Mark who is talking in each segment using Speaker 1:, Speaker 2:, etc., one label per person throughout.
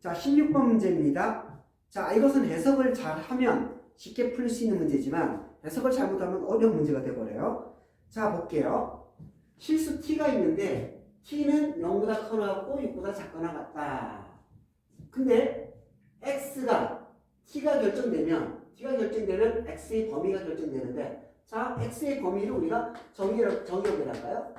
Speaker 1: 자, 16번 문제입니다. 자, 이것은 해석을 잘 하면 쉽게 풀 수 있는 문제지만 해석을 잘못하면 어려운 문제가 되버려요. 자, 볼게요. 실수 t가 있는데 t는 0보다 커나갔고 6보다 작거나 같다. 근데 x가 t가 결정되면 t가 결정되면 x의 범위가 결정되는데 자, x의 범위를 우리가 정의력, 정의역이랄까요?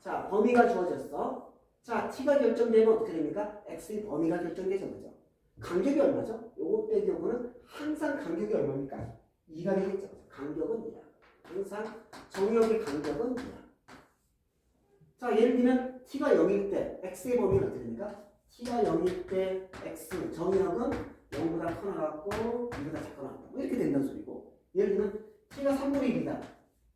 Speaker 1: 자, 범위가 주어졌어. 자, t가 결정되면 어떻게 됩니까? x의 범위가 결정되죠, 그죠? 간격이 얼마죠? 요거 빼기 요거는 항상 간격이 얼마입니까? 2가 되겠죠. 간격은 2야. 항상 정의역의 간격은 2야. 자, 예를 들면 t가 0일 때 x의 범위는 어떻게 됩니까? t가 0일 때 x 정의역은 0보다 커나갔고 2보다 작거나갔다. 뭐 이렇게 된다는 소리고. 예를 들면 t가 3분의 1이다.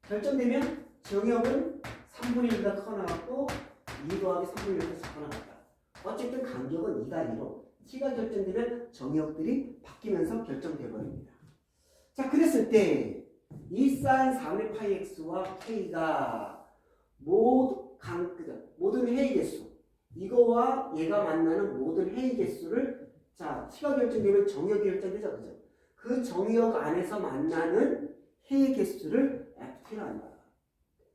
Speaker 1: 결정되면 정의역은 3분의 1보다 커나갔고 2 더하기 3분의 1보다 작거나갔다. 어쨌든 간격은 2다 2로 t가 결정되면 정의역들이 바뀌면서 결정돼 버립니다. 자, 그랬을 때이 사인 4분의 파이 x와 k가 모두 강, 그죠? 모든 회의 개수 이거와 얘가 만나는 모든 회의 개수를 자, t가 결정되면 정의역이 결정되죠, 그죠? 그 정의역 안에서 만나는 회의 개수를 ft라 한다.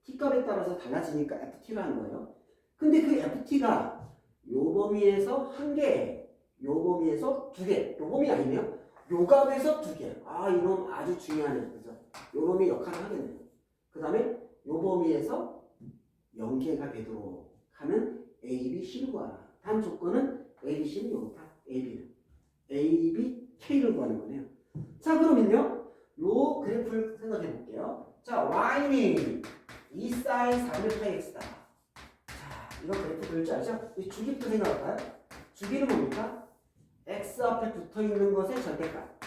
Speaker 1: t값에 따라서 달라지니까 ft라 하는 거예요. 근데 그 ft가 요 범위에서 한 개, 요 범위에서 두 개, 요 범위 아니네요. 요 값에서 두 개. 아, 이놈 아주 중요하네요. 그죠? 요 놈이 역할을 하겠네요. 그 다음에 요 범위에서 연계가 되도록 하는 A, B, C를 구하라. 단 조건은 A, B, C는 요거다. A, B는. A, B, K를 구하는 거네요. 자, 그러면요. 요 그래프를 생각해 볼게요. 자, Y는 2 사인 4분의 파이 X다. 자, 이거 그래프 그릴 줄 알죠? 이 주기부터 생각할까요? 주기는 뭡니까? X 앞에 붙어 있는 것의 절대값.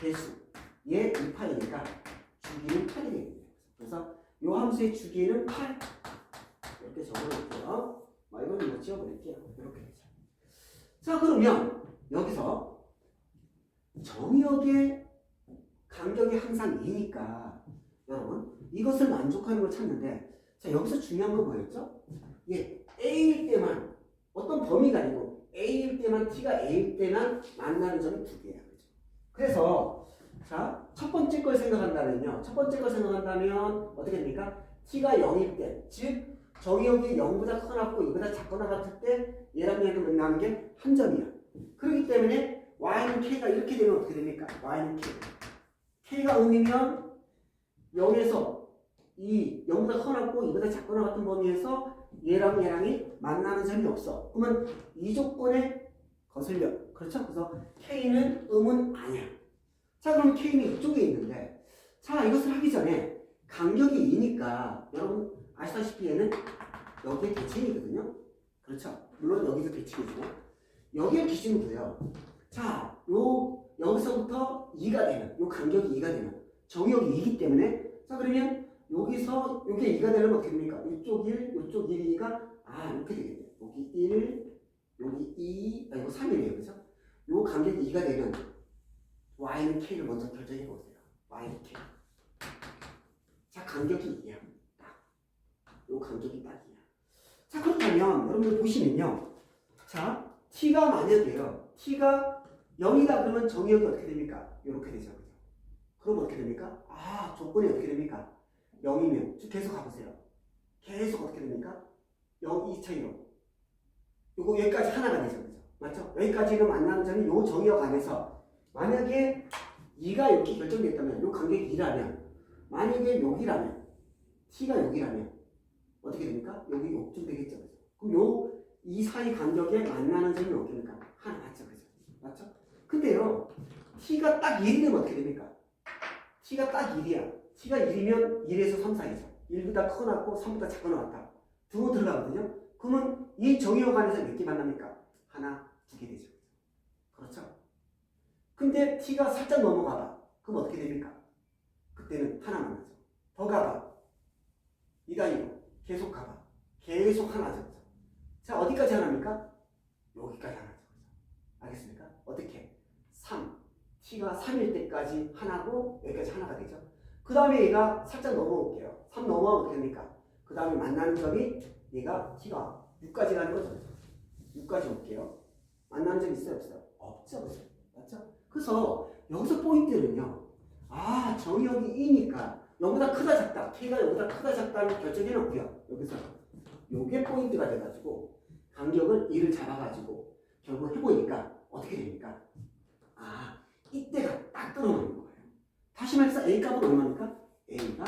Speaker 1: 개수. 얘 2파이니까 주기는 8이 되겠네요. 그래서 요 함수의 주기는 8. 이렇게 적어놓을게요. 뭐 이거는 뭐 지워버릴게요. 이렇게 되죠. 자, 그러면 여기서 정의역의 간격이 항상 2니까 여러분 이것을 만족하는 걸 찾는데 자 여기서 중요한 건 뭐였죠? 예, A일 때만 어떤 범위가 아니고 A일 때만 T가 A일 때만 만나는 점이 두 개야. 그죠? 그래서 자, 첫 번째 걸 생각한다면요. 첫 번째 걸 생각한다면 어떻게 됩니까? T가 0일 때, 즉 정의역이 0보다 커나고 2보다 작거나 같을 때 얘랑 얘를 만나는 게 한 점이야. 그렇기 때문에 y는 k가 이렇게 되면 어떻게 됩니까? y는 k. k가 음이면 0에서 이 0보다 커나고 2보다 작거나 같은 범위에서 얘랑 얘랑이 만나는 점이 없어. 그러면 이 조건에 거슬려. 그렇죠? 그래서 k는 음은 아니야. 자, 그럼 k는 이쪽에 있는데 자, 이것을 하기 전에 간격이 2니까 여러분 아시다시피 얘는 여기에 대칭이거든요. 그렇죠? 물론 여기도 대칭이지만 여기에 기준이 돼요. 자, 요 여기서부터 2가 되면 요 간격이 2가 되면 정역이 2이기 때문에 자 그러면 여기서 요게 2가 되려면 어떻게 됩니까? 이쪽 1, 이쪽 1이니까 아 이렇게 되겠네요. 여기 1, 여기 2, 아 이거 3이네요. 그죠? 요 간격이 2가 되면 y는 k를 먼저 결정해 보세요. y는 k. 자 간격이 2야. 딱. 요 간격이 딱이야. 자 그렇다면 여러분들 보시면요. 자 t가 만약에요. t가 0이다 그러면 정의역이 어떻게 됩니까? 이렇게 되죠. 그럼 어떻게 됩니까? 아, 조건이 어떻게 됩니까? 0이면 쭉 계속 가보세요. 계속 어떻게 됩니까? 0, 2 차이로. 요거 여기까지 하나가 되죠. 그죠? 맞죠? 여기까지는 만나는 점이 요 정의역 안에서 만약에 2가 이렇게 결정됐다면 요 간격이 2라면 만약에 여기라면 t가 여기라면 어떻게 됩니까? 여기 요쯤 되겠죠. 그죠? 그럼 요 이 사이 간격에 만나는 점이 어떻습니까? 하나 맞죠, 그죠? 맞죠? 근데요, t가 딱 1이 되면 어떻게 됩니까? t가 딱 1이야. T가 1이면 1에서 3 사이죠. 1보다 커놨고 3보다 작거나 같다. 두고 들어가거든요. 그러면 이 정의역 안에서 몇 개 만납니까? 하나, 두 개 되죠. 그렇죠? 근데 t가 살짝 넘어가봐. 그럼 어떻게 됩니까? 그때는 하나 만나죠. 더 가봐. 이 단위로 계속 가봐. 계속 하나죠. 자, 어디까지 하나입니까? 여기까지 하나죠. 알겠습니까? 어떻게? 3. t가 3일 때까지 하나고 여기까지 하나가 되죠. 그 다음에 얘가 살짝 넘어올게요. 3 넘어가면 어떻게 됩니까? 그 다음에 만나는 점이 얘가 t가 6까지 가는 거죠. 6까지 올게요. 만나는 적 있어요 없어요? 없죠 맞죠? 그래서 여기서 포인트는요 아 정역이 2니까 여기보다 크다 작다 K가 여기보다 크다 작다는 결정해놓고요 여기서 요게 포인트가 돼가지고 간격을 2를 잡아가지고 결국 해보니까 어떻게 됩니까? 아 이때가 딱 떨어지는 거예요 다시 말해서 A 값은 얼마입니까? A가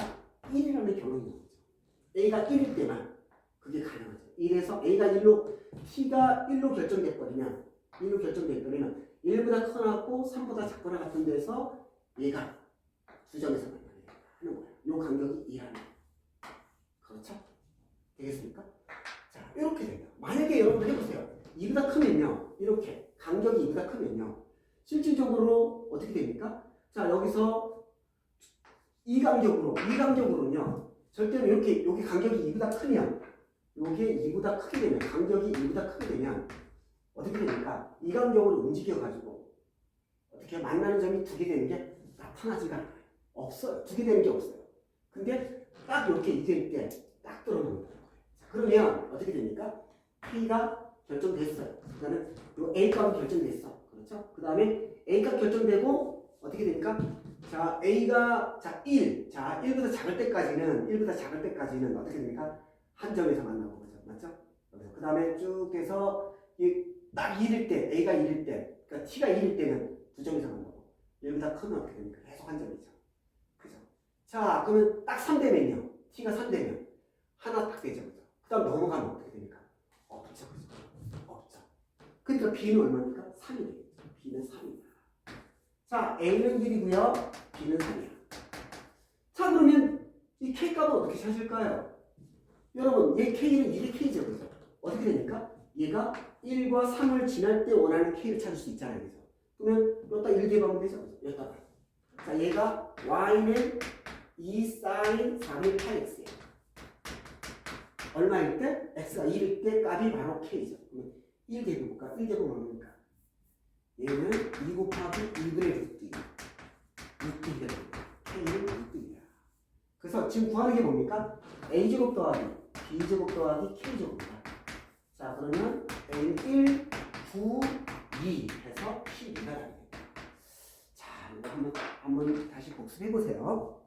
Speaker 1: 1이라는 결론이 나오죠 A가 1일 때만 그게 가능하죠 1에서 A가 1로 T가 1로 결정돼버리면 1로 결정돼버리면 1보다 커나고 3보다 작거나 같은 데서 얘가 만나야 하는 거예요. 요 간격이 2라는 거예요. 그렇죠? 되겠습니까? 자, 이렇게 됩니다. 만약에 여러분들 해보세요. 2보다 크면요. 이렇게 간격이 2보다 크면요. 실질적으로 어떻게 됩니까? 자, 여기서 이 간격으로, 이 간격으로는요. 절대로 이렇게, 여기 간격이 2보다 크면 요게 2보다 크게 되면, 간격이 2보다 크게 되면 어떻게 됩니까? 이 간격으로 움직여가지고 어떻게 만나는 점이 두 개 되는 게 나타나지가. 없어요. 두 개 되는 게 없어요. 근데 딱 이렇게 이될 때딱 들어오는 거예요. 자, 그러면 어떻게 됩니까? P가 결정됐어요. 그러니까는 요 A 값이 결정됐어. 그렇죠? 그 다음에 A 값 결정되고 어떻게 됩니까? 자, A가 자 1, 자 1보다 작을 때까지는 1보다 작을 때까지는 어떻게 됩니까? 한 점에서 만나고 그죠? 맞죠? 그 다음에 쭉 해서 딱 1일 때, A가 1일 때, 그러니까 T가 1일 때는 두 점에서 만나고 1보다 크면 어떻게 됩니까? 계속 한 점이죠. 그죠? 자, 그러면 딱 3되면요. T가 3되면 하나 딱 되죠. 그죠? 그 다음 넘어가면 어떻게 됩니까? 없죠. 그죠? 없죠. 그러니까 B는 얼마입니까? 3이 되겠죠. B는 3이다. 자, A는 1이고요. B는 3이야. 자, 그러면 이 K값은 어떻게 찾을까요? 여러분, 얘 K는 1의 K죠. 그죠? 어떻게 되니까? 얘가 1과 3을 지날 때 원하는 K를 찾을 수 있잖아요. 그죠? 그러면 여기다 1 대박하면 되죠. 그죠? 여기다가. 자, 얘가 Y는 2 sin 4의 8X예요. 얼마일 때? X가 1일 때 값이 바로 K죠. 그러면 1 대볼까? 1 대보면 얼마입니까? 얘는 2 곱하기 1분의 루트 2. 루트 2가 됩니다. K는 루트 2야. 그래서 지금 구하는 게 뭡니까? A제곱 더하기 B제곱 더하기 K제곱이다. 자, 그러면 A는 1, 9, 2 해서 12가 됩니다. 자, 한번, 한번 다시 복습해 보세요.